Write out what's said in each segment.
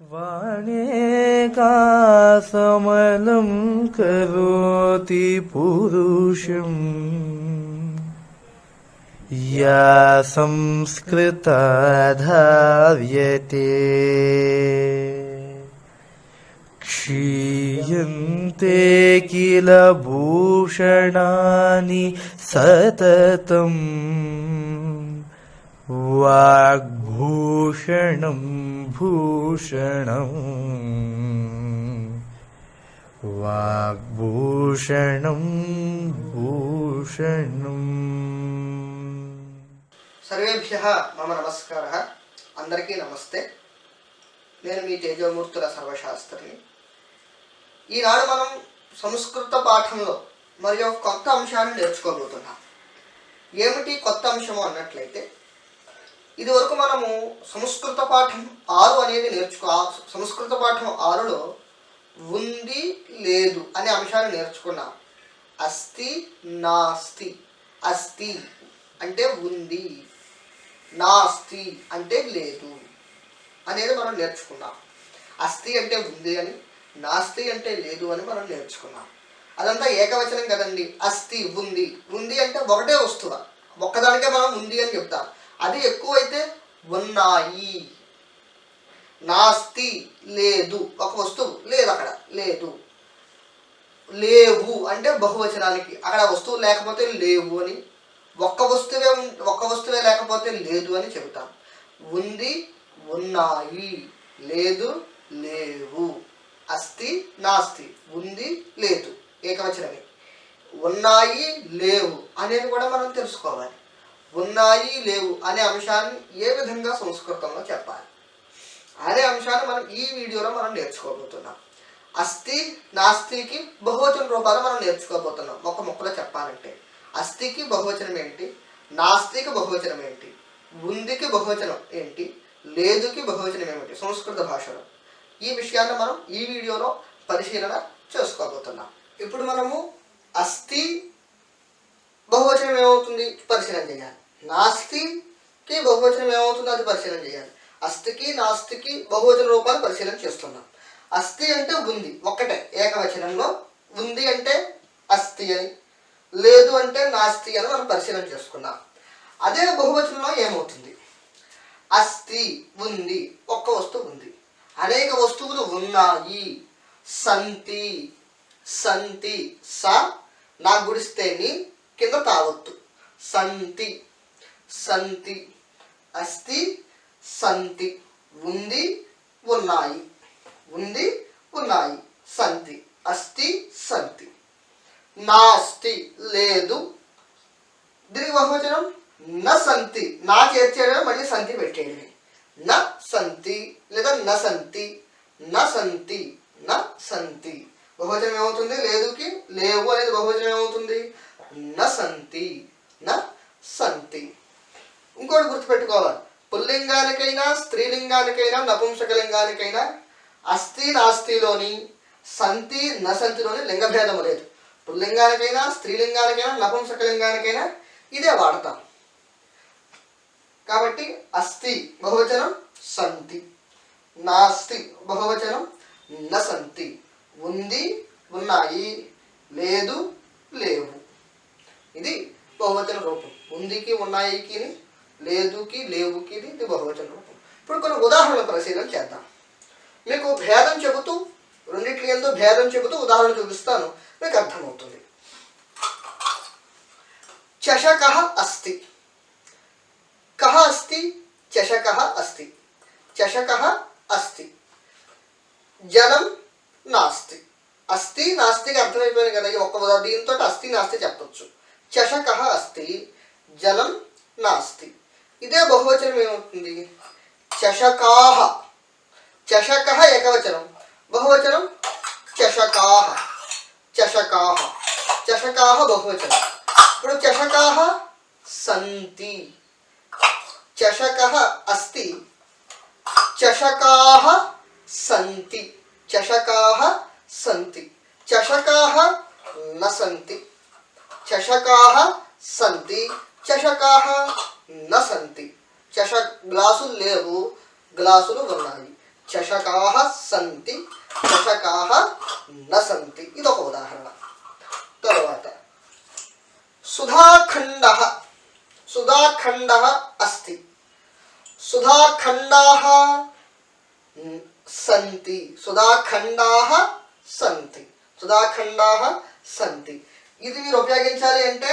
वाणेकासमलं करोति पुरुषम्। या संस्कृता धार्यते क्षीयन्ते किल भूषणानि सततम् वाग्भूषणं भूषणम् वाग्भूषणं भूषणम् సర్వేభ్య మమ నమస్కార అందరికీ నమస్తే నేను మీ తేజోమూర్తుల సర్వశాస్త్రిని ఈనాడు మనం సంస్కృత పాఠంలో మరి ఒక కొత్త అంశాన్ని నేర్చుకోబోతున్నాం ఏమిటి కొత్త అంశము అన్నట్లయితే ఇదివరకు మనము సంస్కృత పాఠం ఆరు అనేది నేర్చుకో సంస్కృత పాఠం ఆరులో ఉంది లేదు అనే అంశాన్ని నేర్చుకున్నాం. అస్థి నాస్తి. అస్థి అంటే ఉంది. నాస్తి అంటే లేదు అనేది మనం నేర్చుకున్నాం. అస్థి అంటే ఉంది అని నాస్తి అంటే లేదు అని మనం నేర్చుకున్నాం. అదంతా ఏకవచనం కదండి. అస్థి ఉంది. ఉంది అంటే ఒకటే వస్తువు. ఒక్కదానికే మనం ఉంది అని చెప్తాం. అది ఎక్కువైతే ఉన్నాయి. నాస్తి లేదు. ఒక వస్తువు లేదు అక్కడ. లేదు. లేవు అంటే బహువచనానికి. అక్కడ వస్తువు లేకపోతే లేవు అని. ఒక్క వస్తువే ఒక్క వస్తువే లేకపోతే లేదు అని చెబుతాం. ఉంది ఉన్నాయి. లేదు లేవు. అస్తి నాస్తి. ఉంది లేదు. ఏకవచనమే. ఉన్నాయి లేవు అనేది కూడా మనం తెలుసుకోవాలి. ఉన్నాయి లేవు అనే అంశాన్ని ఏ విధంగా సంస్కృతంలో చెప్పాలి? అనే అంశాన్ని మనం ఈ వీడియోలో మనం నేర్చుకోబోతున్నాం. అస్థి నాస్తికి బహువచన రూపాలు మనం నేర్చుకోబోతున్నాం. ఒక మొక్కలో చెప్పాలంటే అస్థికి బహువచనం ఏంటి? నాస్తికి బహువచనం ఏంటి? ఉందికి బహువచనం ఏంటి? లేదుకి బహువచనం ఏమిటి? సంస్కృత భాషలో. ఈ విషయాన్ని మనం ఈ వీడియోలో పరిశీలన చేసుకోబోతున్నాం. ఇప్పుడు మనము అస్థి బహువచనం ఏమవుతుంది? పరిశీలన చేయాలి. నాస్తికి బహువచనం ఏమవుతుందో అది పరిశీలన చేయాలి. అస్థికి నాస్తికి బహువచన రూపాలు పరిశీలన చేస్తున్నాం. అస్థి అంటే ఉంది ఒక్కటే ఏకవచనంలో ఉంది అంటే అస్థి అని లేదు అంటే నాస్తి అని మనం పరిశీలన చేసుకున్నాం. అదే బహువచనంలో ఏమవుతుంది? అస్థి ఉంది ఒక్క వస్తువు ఉంది. అనేక వస్తువులు ఉన్నాయి. సంతి సంతి స నా గుడిస్తేని కింద తావత్తు. సంతి సంతి అస్తి సంతి ఉంది ఉన్నాయి. ఉంది ఉన్నాయి. సంతి అస్తి సంతి. నాస్తి లేదు. దీనికి బహువచనం న సంతి. నా చేర్చేయడం మళ్ళీ సంతి పెట్టేయడమే. న సంతి లేదా న సంతి. న సంతి. న సంతి. బహువచనం ఏమవుతుంది? లేదుకి? లేవు అనేది బహువచనం ఏమవుతుంది? న సంతి. న సంతి. ఇంకోటి గుర్తుపెట్టుకోవాలి. పుల్లింగానికైనా స్త్రీలింగానికైనా నపుంసకలింగానికైనా అస్థి నాస్తిలోని సంతి నసంతిలోని లింగభేదము లేదు. పుల్లింగానికైనా స్త్రీలింగానికైనా నపుంసకలింగానికైనా ఇదే వాడతాం. కాబట్టి అస్థి బహువచనం సంతి. నాస్తి బహువచనం నసంతి. ఉంది ఉన్నాయి లేదు లేవు. ఇది బహువచన రూపం. ఉందికి ఉన్నాయికి లేదుకి లేవుకి ఇది బహువచన. రూపం ఇప్పుడు కొన్ని ఉదాహరణలు పరిశీలన చేద్దాం. మీకు భేదం చెబుతూ రెండింటి ఎందు భేదం చెబుతూ ఉదాహరణ చూపిస్తాను. మీకు అర్థమవుతుంది. చషక అస్తి కహ అస్తి చషక అస్తి చషక అస్తి జలం నాస్తి. అస్థి నాస్తికి అర్థమైపోయింది కదా ఈ ఒక్క దీంతో అస్థి నాస్తి చెప్పచ్చు. చషక అస్తి జలం నాస్తి. ఇదే బహువచనం ఏమవుతుంది చషకాహ చషక ఏకవచనం బహువచనం చషకాహ చషకాహ చషకాహ బహువచనం ఇప్పుడు చషకాహ సంతి చషక అస్తి చషకాహ సంతి చషకాహ సంతి చషకాహ న సంతి చషకాహ సంతి చషకాహ న చష గ్లాసులు లేవు గ్లాసులు ఉన్నాయి. చషకాహ సంతి చషకాహ న సంతి ఇది ఒక ఉదాహరణ. తరువాత సుధాఖండ. సుధాఖండ అస్తి. సుధాఖండా సంతి. సుధాఖండా సంతి. సుధాఖండా సంతి. ఇది మీరు ఉపయోగించాలి అంటే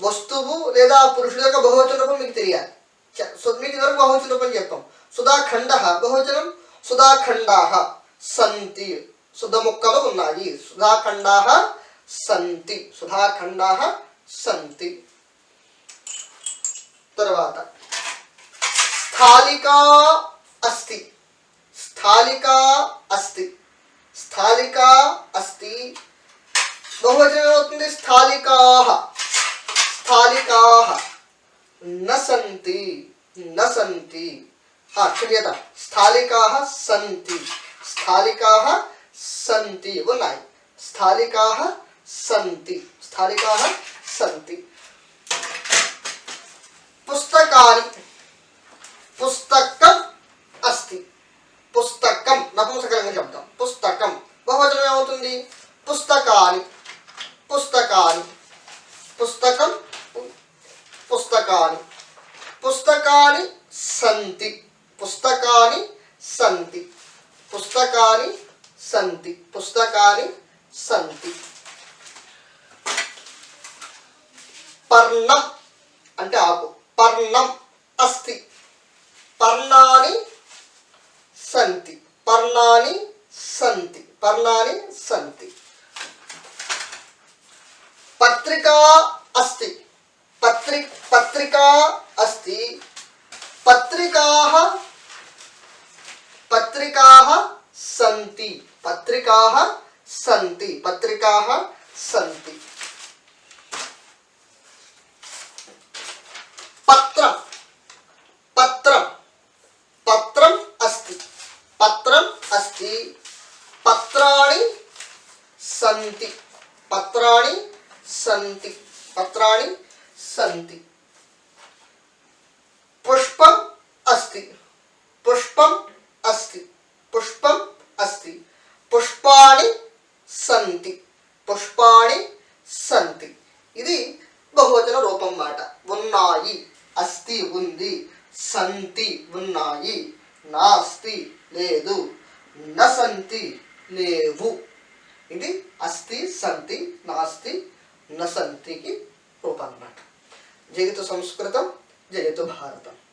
వస్తువు లేదా పురుషుడు యొక్క బహువచన రూపం మీకు తెలియాలి చ- సో మీకు ఇదివరకు బహువచన రూపం చెప్పాం సుధాఖండ బహువచనం సుధాఖండా సంతి సుధ ముక్కలు ఉన్నాయి సుధాఖండా సంతి సుధాఖండా సంతి తర్వాత స్థాళికా అస్తి స్థాళికా అస్తి స్థాళికా అస్తి బహువచనం అవుతుంది స్థాళికా స్థాళికా న సంతి న సంతి ఆ, క్షమ్యత స్థాళికా సంతి స్థాళికా సంతి ఉన్నాయి స్థాళికా సంతి స్థాళికా సంతి పుస్తకాని పుస్తకం అస్తి పుస్తకం నపుంసకలంగా చెప్తాం పుస్తకం బహువచనం ఏమవుతుంది పుస్తకాని పుస్తకాని పుస్తకం పు- పుస్తకాని పుస్తకాని సంతి పుస్తకాని సంతి. పుస్తకాని సంతి. పుస్తకాని సంతి. పర్ణం అంటే ఆకు. పర్ణం అస్తి పర్ణాని సంతి. పర్ణాని సంతి. పర్ణాని సంతి. పత్రికా అస్తి పత్రి పత్రికా అస్తి పత్రికా సంతి పత్రికాः సంతి పత్రికాः సంతి పత్రం పత్రం పత్రం అస్తి పత్రం అస్తి పత్రాణి సంతి పత్రాణి సంతి పత్రాణి సంతి పుష్పం అస్తి పుష్పం అస్తి పుష్పం అస్తి పుష్పాణి సంతి పుష్పాణి సంతి ఇది బహువచన రూపం మాట ఉన్నాయి అస్తి ఉంది సంతి ఉన్నాయి. నాస్తి లేదు. నసంతి లేవు. ఇది అస్తి సంతి నాస్తి నసంతికి రూపం అన్నమాట. జగతు సంస్కృతం జగతు భారతం.